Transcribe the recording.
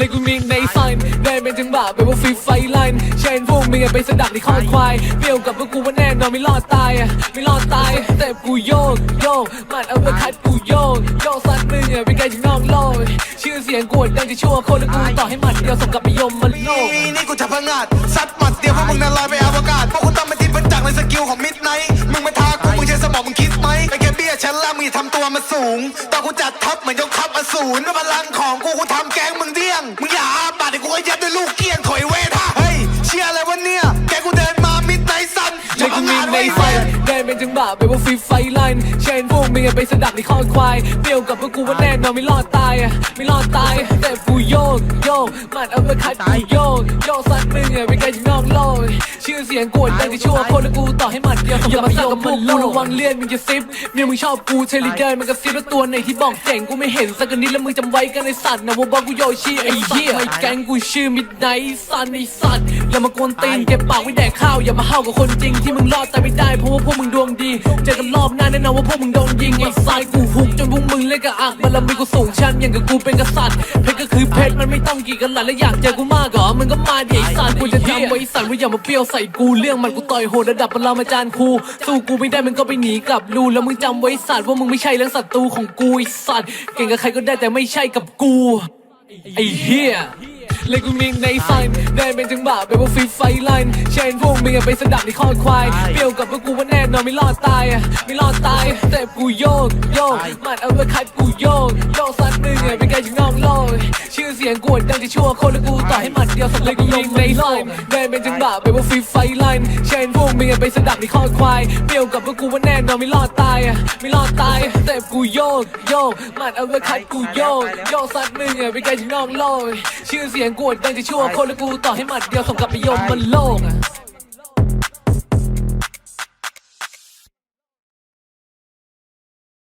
เลยกูมีในไซน์ได้เป็นจังหวะแบบว่าฟรีไฟไลน์เชนพวกมึงอะไปสดับในคอควายเปรี้ยวกับพวกกูว่าแน่นอนไม่รอดตายอะไม่รอดตายแต่กูโยกโยกมันเอาไปคัดกูโยกโยกสัตว์มึงอะไปไกลจากนอกโลกชื่อเสียงกวดดังจะชั่วคนแล้วกูต่อให้หมัดเดียวส่งกลับไปยมมันโลกนี่นี่กูจะพังงาดซัดหมัดเดียวพวกมึงนั้นลอยไปอวกาศ ล่างมึงอย่าทำตัวมาสูงตอนกูจัดทัพเหมือนยกทัพอสูรด้วยพลังของกูกูทำแก๊งมึงเดี้ยง มึงอย่าอาบาดเดี๋ยวกูก็ยัดด้วยลูกเกี้ยงถอยเวทฮะเฮ้ยเชี่ยอะไรวะเนี่ย แกกูเดินมามิดไนท์ซันเลยกูมีในไฟได้เป็นจังหวะแบบว่าฟรีไฟไลน์เชนพวกมึงอะไปสดับในคอควายเปรี้ยวกับพวกกูว่าแน่นอนไม่รอดตายอะไม่รอดตายแต่กูโยกโยกมันเอาไปคัดกูโยกโยกสัตว์มึงอะไปไกลจากนอกโลกชื่อ เสียงกวดดังจะชั่วคนและกูต่อให้หมัดเดียวอย่ามาสั่งกับพวกกูระวังเลี่ยนมึงจะซิปเมียมึงชอบกูเทลิเดอร์มันกระซิบแล้วตัวไหนที่บอกเจ๋งกูไม่เห็นสักนิดแล้วมึงจำไว้กันในสัตว์นะว่าบอกกูโยชิไอ้เหี้ยไม่แก๊งกูชื่อมิดไนท์ซันไอ้สัตว์ อย่ามากวนตีนเก็บปากไว้แดกข้าวอย่ามาเห่ากับคนจริงที่มึงรอดแต่ไม่ได้เพราะว่าพวกมึงดวงดี เจอกันรอบหน้าแน่นอนว่าพวกมึงโดนยิงไอ้ทรายกูฮุกจนพวกมึงเล่นกับอักบารมีกูสูงชันอย่างกับกูเป็นกษัตริย์เพชรก็คือเพชรมันไม่ต้องกี่กันหลัดและอยากเจอกูมากเหรอมึงก็มาดิไอ้สัตว์กูจะจำไว้ไอ้สัตว์ว่าอย่ามาเปรี้ยวใส่กูเรื่องมันกูต่อยโหดระดับปรมาจารย์ครูสู้กูไม่ได้มึงก็ไปหนีกลับรูแล้วมึงจำไว้สัตว์ว่ามึงไม่ใช่เรื่องศัตรูของกูไอ้สัตว์เก่งกับใครก็ได้แต่ไม่ใช่กับกูไอ้เหี้ย เลยกูมีในไซน์ได้เป็นจังหวะแบบว่าฟรีไฟไลน์เชนพวกมึงอะไปสดับในคอควายเปรี้ยวกับพวกกูว่าแน่นอนไม่รอดตายอะไม่รอดตายแต่กูโยกโยกมันเอาไปคัดกูโยกโยกสัตว์มึงอะไปไกลจากนอกโลกชื่อเสียงกวดดังจะชั่วคนและกูต่อให้หมัดเดียวสำเร็จกูมีในไลน์ได้เป็นจังหวะแบบว่าฟรีไฟไลน์เชนพวกมึงอะไปสดับในคอควายเปรี้ยวกับพวกกูว่าแน่นอนไม่รอดตายอะไม่รอดตายแต่กูโยกโยกมัดเอาไว้คัดกูโยกโยกสัตว์มึงอะไปไกลถึงนอกโลกชื่อเสียงกวดดังจะชั่วคนและกูต่อให้หมัดเดียวส่งกลับไปยมมันโลกอะ